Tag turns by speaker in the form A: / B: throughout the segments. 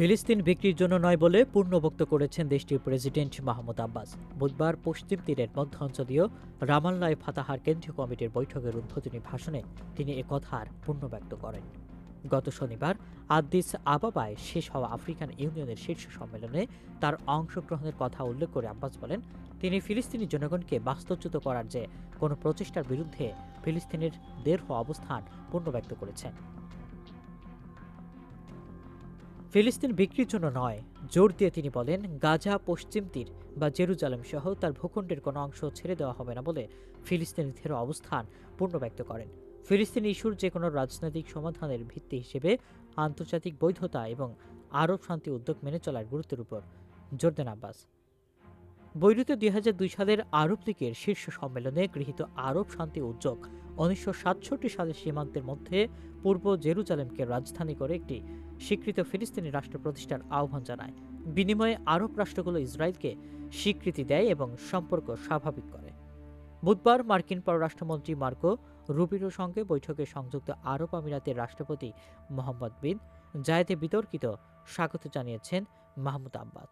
A: ফিলিস্তিন বিক্রির জন্য নয় বলে পূর্ণবক্ত করেছেন দেশটির প্রেসিডেন্ট মাহমুদ আব্বাস। বুধবার পশ্চিম তীরের মধ্যাঞ্চলীয় রামাল্লায় ফাতাহার কেন্দ্রীয় কমিটির বৈঠকের উদ্বোধনী ভাষণে তিনি একথার পূর্ণব্যক্ত করেন। গত শনিবার আদ্দিস আবাবায় শেষ হওয়া আফ্রিকান ইউনিয়নের শীর্ষ সম্মেলনে তার অংশগ্রহণের কথা উল্লেখ করে আব্বাস বলেন, তিনি ফিলিস্তিনি জনগণকে বাস্তুচ্যুত করার যে কোনো প্রচেষ্টার বিরুদ্ধে ফিলিস্তিনের দেড় অবস্থান পূর্ণব্যক্ত করেছেন। ফিলিস্তিন বিক্রির জন্য নয়, জোর দিয়ে তিনি বলেন, গাজা, পশ্চিম তীর বা জেরুজালেম সহ তার ভূখণ্ডের কোনো অংশ ছেড়ে দেওয়া হবে না বলে ফিলিস্তিনিদের অবস্থান পূর্ণ ব্যক্ত করেন। ফিলিস্তিন ইস্যুর যে কোনো রাজনৈতিক সমাধানের ভিত্তি হিসেবে আন্তর্জাতিক বৈধতা এবং আরব শান্তি উদ্যোগ মেনে চলার গুরুত্বের উপর। জোর দেন আব্বাস। বৈরুতে দুই হাজার দুই সালের আরব লীগের শীর্ষ সম্মেলনে গৃহীত আরব শান্তি উদ্যোগ উনিশশো সালের সীমান্তের মধ্যে পূর্ব জেরুজালেমকে রাজধানী করে একটি স্বীকৃত ফিলিস্তিনি রাষ্ট্র প্রতিষ্ঠার আহ্বান জানায়। বিনিময়ে আরব রাষ্ট্রগুলো ইসরায়েলকে স্বীকৃতি দেয় এবং সম্পর্ক স্বাভাবিক করে। বুধবার মার্কিন পররাষ্ট্রমন্ত্রী মার্কো রুবিরোর সঙ্গে বৈঠকে সংযুক্ত আরব আমিরাতের রাষ্ট্রপতি মোহাম্মদ বিন জায়েদে বিতর্কিত স্বাগত জানিয়েছেন মাহমুদ আব্বাস।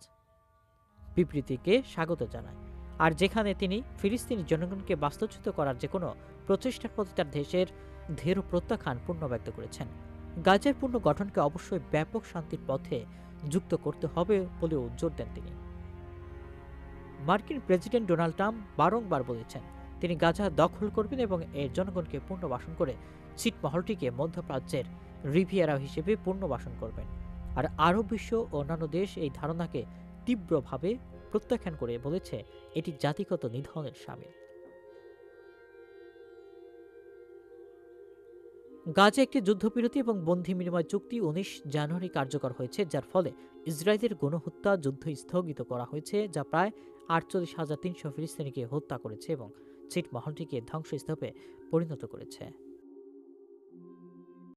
A: বিবৃতিকে স্বাগত জানায়। আর যেখানে তিনি ফিলিস্তিনি জনগণকে বাস্তুচ্যুত করার যে কোনো প্রচেষ্টার প্রতি তার দেশের ধীর প্রত্যাখ্যান পূর্ণ ব্যক্ত করেছেন। গাজের পূর্ণ গঠনকে অবশ্যই ব্যাপক শান্তির পথে যুক্ত করতে হবে বলেও জোর দেন তিনি। মার্কিন প্রেসিডেন্ট ডোনাল্ড ট্রাম্প বারংবার বলেছেন, তিনি গাজা দখল করবেন এবং এর জনগণকে পুনর্বাসন করে ছিটমহলটিকে মধ্যপ্রাচ্যের রিভিয়ারা হিসেবে পুনর্বাসন করবেন। আর আরব বিশ্ব ও অন্যান্য দেশ এই ধারণাকে তীব্রভাবে প্রত্যাখ্যান করে বলেছে, এটি জাতিগত নিধনের সামিল। গাজে একটি যুদ্ধবিরতি এবং বন্ধি বিনিময় চুক্তি উনিশ জানুয়ারি কার্যকর হয়েছে, যার ফলে ইসরায়েলের গণহত্যা যুদ্ধ স্থগিত করা হয়েছে, যা প্রায় আটচল্লিশ হাজার তিনশো ফিলিস্তিনিকে হত্যা করেছে এবং ছিটমহলটিকে ধ্বংসস্তূপে পরিণত করেছে।